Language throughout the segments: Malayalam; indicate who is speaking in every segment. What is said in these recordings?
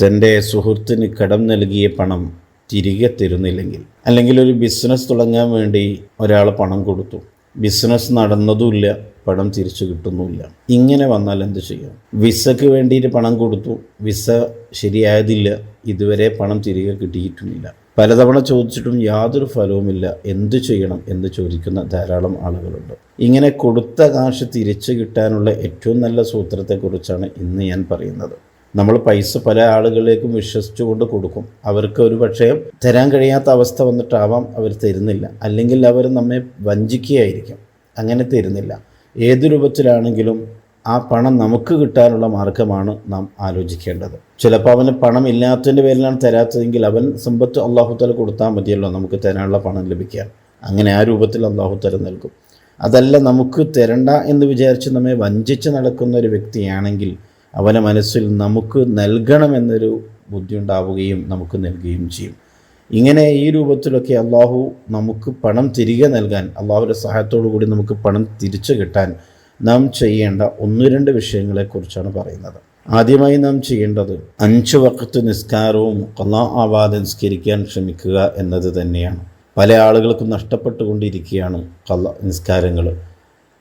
Speaker 1: തന്റെ സുഹൃത്തിന് കടം നൽകിയ പണം തിരികെ തരുന്നില്ലെങ്കിൽ അല്ലെങ്കിൽ ഒരു ബിസിനസ് തുടങ്ങാൻ വേണ്ടി ഒരാൾ പണം കൊടുത്തു. ബിസിനസ് നടന്നതുമില്ല പണം തിരിച്ചു കിട്ടുന്നുമില്ല. ഇങ്ങനെ വന്നാൽ എന്ത് ചെയ്യും? വിസക്ക് വേണ്ടിയിട്ട് പണം കൊടുത്തു. വിസ ശരിയായതില്ല ഇതുവരെ പണം തിരികെ കിട്ടിയിട്ടുമില്ല. പലതവണ ചോദിച്ചിട്ടും യാതൊരു ഫലവുമില്ല. എന്തു ചെയ്യണം എന്ന് ചോദിക്കുന്ന ധാരാളം ആളുകളുണ്ട്. ഇങ്ങനെ കൊടുത്ത കാശ് തിരിച്ചു കിട്ടാനുള്ള ഏറ്റവും നല്ല സൂത്രത്തെക്കുറിച്ചാണ് ഇന്ന് ഞാൻ പറയുന്നത്. നമ്മൾ പൈസ പല ആളുകളിലേക്കും വിശ്വസിച്ചുകൊണ്ട് കൊടുക്കും. അവർക്ക് ഒരു പക്ഷേ തരാൻ കഴിയാത്ത അവസ്ഥ വന്നിട്ടാവാം അവർ തരുന്നില്ല. അല്ലെങ്കിൽ അവർ നമ്മെ വഞ്ചിക്കുകയായിരിക്കും. അങ്ങനെ തരുന്നില്ല. ഏത് രൂപത്തിലാണെങ്കിലും ആ പണം നമുക്ക് കിട്ടാനുള്ള മാർഗമാണ് നാം ആലോചിക്കേണ്ടത്. ചിലപ്പോൾ അവന് പണം ഇല്ലാത്തതിന്റെ പേരിലാണ് തരാത്തതെങ്കിൽ അവൻ സമ്പത്ത് അള്ളാഹുത്തല കൊടുത്താൽ മതിയല്ലോ നമുക്ക് തരാനുള്ള പണം ലഭിക്കാൻ. അങ്ങനെ ആ രൂപത്തിൽ അള്ളാഹുത്തല നൽകും. അതല്ല നമുക്ക് തരണ്ട എന്ന് വിചാരിച്ച് നമ്മെ വഞ്ചിച്ച് നടക്കുന്ന ഒരു വ്യക്തിയാണെങ്കിൽ അവന്റെ മനസ്സിൽ നമുക്ക് നൽകണമെന്നൊരു ബുദ്ധി ഉണ്ടാവുകയും നമുക്ക് നൽകുകയും ചെയ്യും. ഇങ്ങനെ ഈ രൂപത്തിലൊക്കെ അള്ളാഹു നമുക്ക് പണം തിരികെ നൽകാൻ അള്ളാഹുവിന്റെ സഹായത്തോടു കൂടി നമുക്ക് പണം തിരിച്ചു കിട്ടാൻ നാം ചെയ്യേണ്ട ഒന്ന് രണ്ട് വിഷയങ്ങളെക്കുറിച്ചാണ് പറയുന്നത്. ആദ്യമായി നാം ചെയ്യേണ്ടത് അഞ്ച് വക്കത്ത് നിസ്കാരവും കൊല്ലാ ആവാതെ നിസ്കരിക്കാൻ ശ്രമിക്കുക എന്നത് തന്നെയാണ്. പല ആളുകൾക്കും നഷ്ടപ്പെട്ടുകൊണ്ടിരിക്കുകയാണ് കള്ള നിസ്കാരങ്ങൾ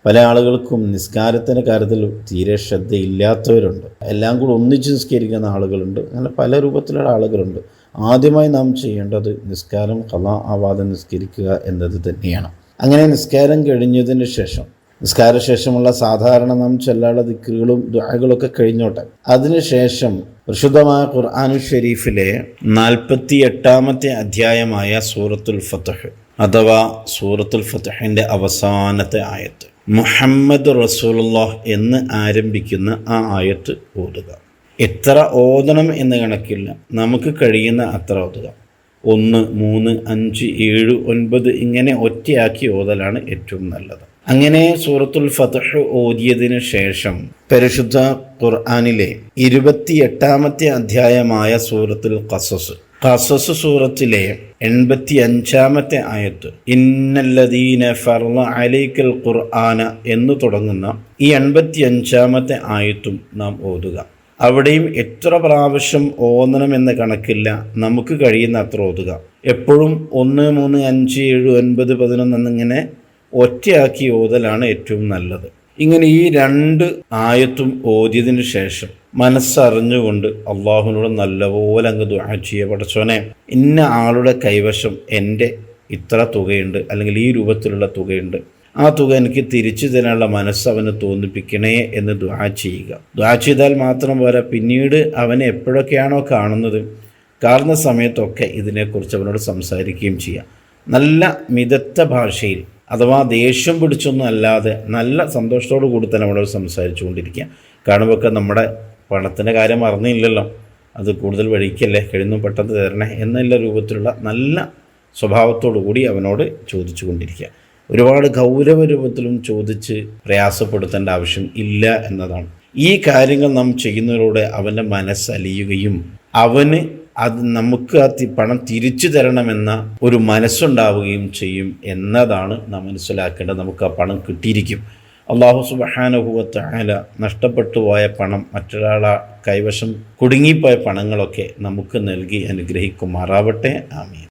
Speaker 1: പല ആളുകൾക്കും നിസ്കാരത്തിന്റെ കാര്യത്തിൽ തീരെ ശ്രദ്ധയില്ലാത്തവരുണ്ട്. എല്ലാം കൂടി ഒന്നിച്ച് നിസ്കരിക്കുന്ന ആളുകളുണ്ട്. അങ്ങനെ പല രൂപത്തിലുള്ള ആളുകളുണ്ട്. ആദ്യമായി നാം ചെയ്യേണ്ടത് നിസ്കാരം കലാ ആവാതെ നിസ്കരിക്കുക എന്നത് തന്നെയാണ്. അങ്ങനെ നിസ്കാരം കഴിഞ്ഞതിന് ശേഷം നിസ്കാരശേഷമുള്ള സാധാരണ നാം ചെല്ലാള ദിക്കുകളും ദുആകളൊക്കെ കഴിഞ്ഞോട്ടെ. അതിനുശേഷം പ്രശുദ്ധമായ ഖുർആാനു ഷെരീഫിലെ നാൽപ്പത്തി എട്ടാമത്തെ അധ്യായമായ സൂറത്തുൽ ഫത്തഹ് അഥവാ സൂറത്തുൽ ഫത്തഹിന്റെ അവസാനത്തെ ആയത്ത്. മുഹമ്മദ് റസൂലുള്ള എന്ന് ആരംഭിക്കുന്ന ആ ആയത്ത് ഓതുക. എത്ര ഓതണം എന്ന് കണക്കില്ല നമുക്ക് കഴിയുന്ന അത്ര ഓതുക. ഒന്ന് മൂന്ന് അഞ്ച് ഏഴ് ഒൻപത് ഇങ്ങനെ ഒറ്റയാക്കി ഓതലാണ് ഏറ്റവും നല്ലത്. അങ്ങനെ സൂറത്തുൽ ഫതഹ് ഓതിയതിനു ശേഷം പരിശുദ്ധ ഖുർആാനിലെ ഇരുപത്തിയെട്ടാമത്തെ അധ്യായമായ സൂറത്തുൽ ഖസസ്. ഖസസ് സൂറത്തിലെ എൺപത്തി അഞ്ചാമത്തെ ആയത്ത് ഇന്നല്ലദീന ഫർള അലൈക്കൽ ഖുർആന എന്ന് തുടങ്ങുന്ന ഈ എൺപത്തി അഞ്ചാമത്തെ ആയത്തും നാം ഓതുക. അവിടെയും എത്ര പ്രാവശ്യം ഓന്നണമെന്ന കണക്കില്ല നമുക്ക് കഴിയുന്ന അത്ര ഓതുക. എപ്പോഴും ഒന്ന് മൂന്ന് അഞ്ച് ഏഴ് ഒൻപത് പതിനൊന്ന് എന്നിങ്ങനെ ഒറ്റയാക്കി ഓതലാണ് ഏറ്റവും നല്ലത്. ഇങ്ങനെ ഈ രണ്ട് ആയത്തും ഓതിയതിനു ശേഷം മനസ്സറിഞ്ഞുകൊണ്ട് അള്ളാഹുവിനോട് നല്ലപോലെ അങ്ങ് ദുആ ചെയ്യുക. പഠിച്ചോനെ ഇന്ന ആളുടെ കൈവശം എന്റെ ഇത്ര തുകയുണ്ട് അല്ലെങ്കിൽ ഈ രൂപത്തിലുള്ള തുകയുണ്ട്. ആ തുക എനിക്ക് തിരിച്ചു തരാനുള്ള മനസ്സ് അവന് തോന്നിപ്പിക്കണേ എന്ന് ദ്വാ ചെയ്യുക. ദ്വാ ചെയ്താൽ മാത്രം പോരാ പിന്നീട് അവനെ എപ്പോഴൊക്കെയാണോ കാണുന്നത് കാണുന്ന സമയത്തൊക്കെ ഇതിനെക്കുറിച്ച് അവനോട് സംസാരിക്കുകയും ചെയ്യാം. നല്ല മിതത്ത ഭാഷയിൽ അഥവാ ദേഷ്യം പിടിച്ചൊന്നും അല്ലാതെ നല്ല സന്തോഷത്തോടു കൂടി തന്നെ നമ്മളോട് സംസാരിച്ചു കൊണ്ടിരിക്കുക കാണുമ്പോൾ നമ്മുടെ പണത്തിന്റെ കാര്യം അറിഞ്ഞില്ലല്ലോ. അത് കൂടുതൽ വഴിക്കല്ലേ? കഴിയുന്നു പെട്ടെന്ന് തരണേ എന്നുള്ള രൂപത്തിലുള്ള നല്ല സ്വഭാവത്തോടു കൂടി അവനോട് ചോദിച്ചു കൊണ്ടിരിക്കുക ഒരുപാട് ഗൗരവ രൂപത്തിലും ചോദിച്ച് പ്രയാസപ്പെടുത്തേണ്ട ആവശ്യം ഇല്ല എന്നതാണ്. ഈ കാര്യങ്ങൾ നാം ചെയ്യുന്നതിലൂടെ അവന്റെ മനസ്സലിയുകയും അവന് അത് നമുക്ക് ആ പണം തിരിച്ചു തരണമെന്ന ഒരു മനസ്സുണ്ടാവുകയും ചെയ്യും എന്നതാണ് നാം മനസ്സിലാക്കേണ്ടത്. നമുക്ക് ആ പണം കിട്ടിയിരിക്കും. അള്ളാഹു സുബഹാനുഭവത്ത് ആല നഷ്ടപ്പെട്ടു പോയ പണം മറ്റൊരാളെ കൈവശം കുടുങ്ങിപ്പോയ പണങ്ങളൊക്കെ നമുക്ക് നൽകി അനുഗ്രഹിക്കുമാറാവട്ടെ. ആമീൻ.